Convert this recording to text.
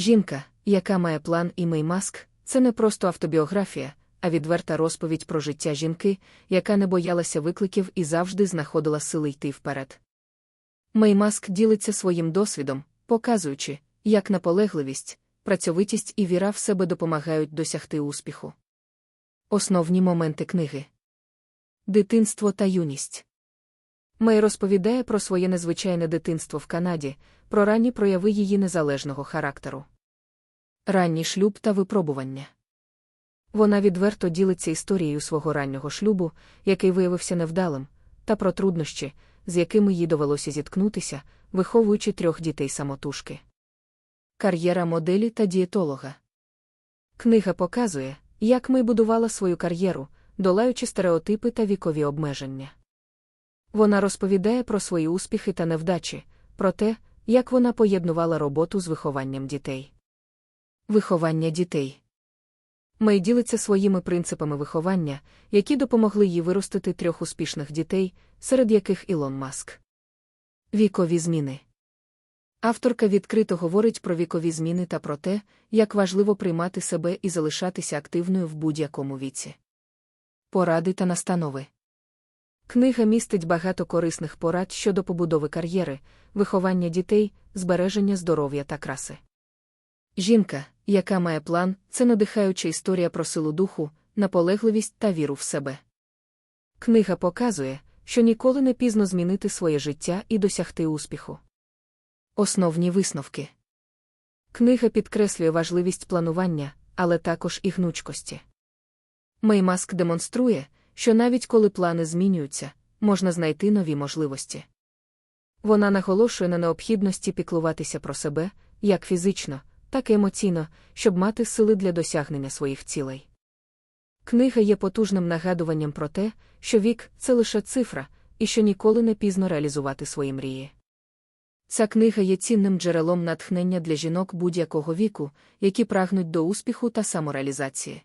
Жінка, яка має план і Мей Маск, це не просто автобіографія, а відверта розповідь про життя жінки, яка не боялася викликів і завжди знаходила сили йти вперед. Мей Маск ділиться своїм досвідом, показуючи, як наполегливість, працьовитість і віра в себе допомагають досягти успіху. Основні моменти книги Дитинство та юність. Мей розповідає про своє незвичайне дитинство в Канаді, про ранні прояви її незалежного характеру. Ранній шлюб та випробування. Вона відверто ділиться історією свого раннього шлюбу, який виявився невдалим, та про труднощі, з якими їй довелося зіткнутися, виховуючи трьох дітей самотужки. Кар'єра моделі та дієтолога. Книга показує, як Мей будувала свою кар'єру, долаючи стереотипи та вікові обмеження. Вона розповідає про свої успіхи та невдачі, про те, як вона поєднувала роботу з вихованням дітей. Виховання дітей. Мей ділиться своїми принципами виховання, які допомогли їй виростити трьох успішних дітей, серед яких Ілон Маск. Вікові зміни. Авторка відкрито говорить про вікові зміни та про те, як важливо приймати себе і залишатися активною в будь-якому віці. Поради та настанови. Книга містить багато корисних порад щодо побудови кар'єри, виховання дітей, збереження здоров'я та краси. Жінка, яка має план, це надихаюча історія про силу духу, наполегливість та віру в себе. Книга показує, що ніколи не пізно змінити своє життя і досягти успіху. Основні висновки. Книга підкреслює важливість планування, але також і гнучкості. Меймаск демонструє, що навіть коли плани змінюються, можна знайти нові можливості. Вона наголошує на необхідності піклуватися про себе, як фізично, так і емоційно, щоб мати сили для досягнення своїх цілей. Книга є потужним нагадуванням про те, що вік це лише цифра, і що ніколи не пізно реалізувати свої мрії. Ця книга є цінним джерелом натхнення для жінок будь-якого віку, які прагнуть до успіху та самореалізації.